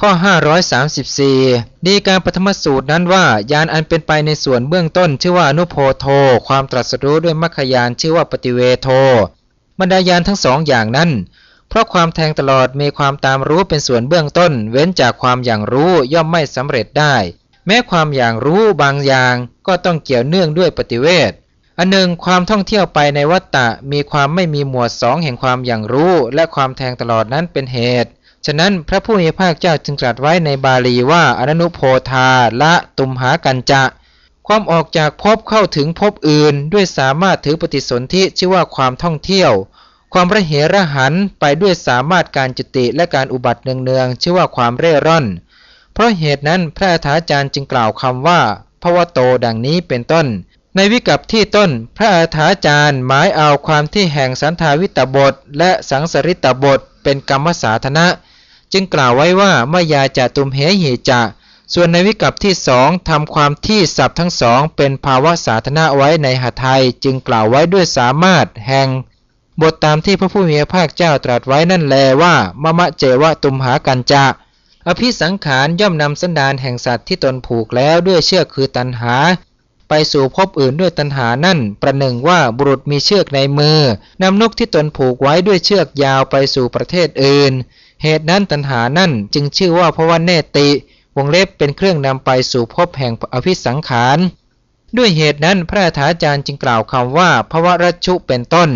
ข้อ 534 ดีการปฐมสูตรนั้นว่ายานอันเป็นไปในส่วนเบื้องต้น ชื่อว่าอนุโพโท ความตรัสรู้ด้วยมัคคยานชื่อว่าปฏิเวโทบรรดายานทั้งสองอย่างนั้น เพราะความแทงตลอดมีความตามรู้เป็นส่วนเบื้องต้น เว้นจากความอย่างรู้ย่อมไม่สำเร็จได้ แม้ความอย่างรู้บางอย่างก็ต้องเกี่ยวเนื่องด้วยปฏิเวทอันหนึ่งความท่องเที่ยวไปในวัฏฏะมีความไม่มีหมวดสองแห่งความอย่างรู้ และความแทงตลอดนั้นเป็นเหตุ ฉะนั้นพระผู้มีพระเจ้าจึงตรัสไว้ในบาลีว่าอนุโพธาละตุมหากันจะ ความออกจากภพเข้าถึงภพอื่น ด้วยสามารถถือปฏิสนธิชื่อว่าความท่องเที่ยว ความระเหระหันไปด้วยสามารถการจุติและการอุบัติเนืองๆชื่อว่าความเร่ร่อน เพราะเหตุนั้นพระอาจารย์จึงกล่าวคำว่าพระวโตดังนี้เป็นต้น ในวิกัปที่ต้น พระอาจารย์หมายเอาความที่แห่งสันทาวิตบท และสังสริตบท เป็นกรรมสาธนะ จึงกล่าวไว้ว่าเมื่อยาจะตุมเหหิจะ ส่วนในวิกัปที่สองทำความที่สับทั้งสอง เป็นภาวะสาธนะไว้ในหทัยจึงกล่าวไว้ด้วยสามารถแห่ง บทตามที่พระผู้มีพระภาคเจ้าตรัสไว้นั่นแลว่ามะมะเจวะตุมหากันจะอภิสังขารย่อมนำสันดานแห่งสัตว์ที่ตนผูกแล้วด้วยเชือกคือตันหา ไปสู่ภพอื่นด้วยตันหานั่น ประหนึ่งว่าบุรุษมีเชือกในมือนำนกที่ตนผูกไว้ด้วยเชือกยาวไปสู่ประเทศอื่น เหตุนั้นตันหานั่นจึงชื่อว่าพระวันเนติวงเล็บเป็นเครื่องนำไปสู่ภพแห่งอภิสังขาร ด้วยเหตุนั้นพระอาจารย์จึงกล่าวคำว่าพระวรัชุเป็นต้น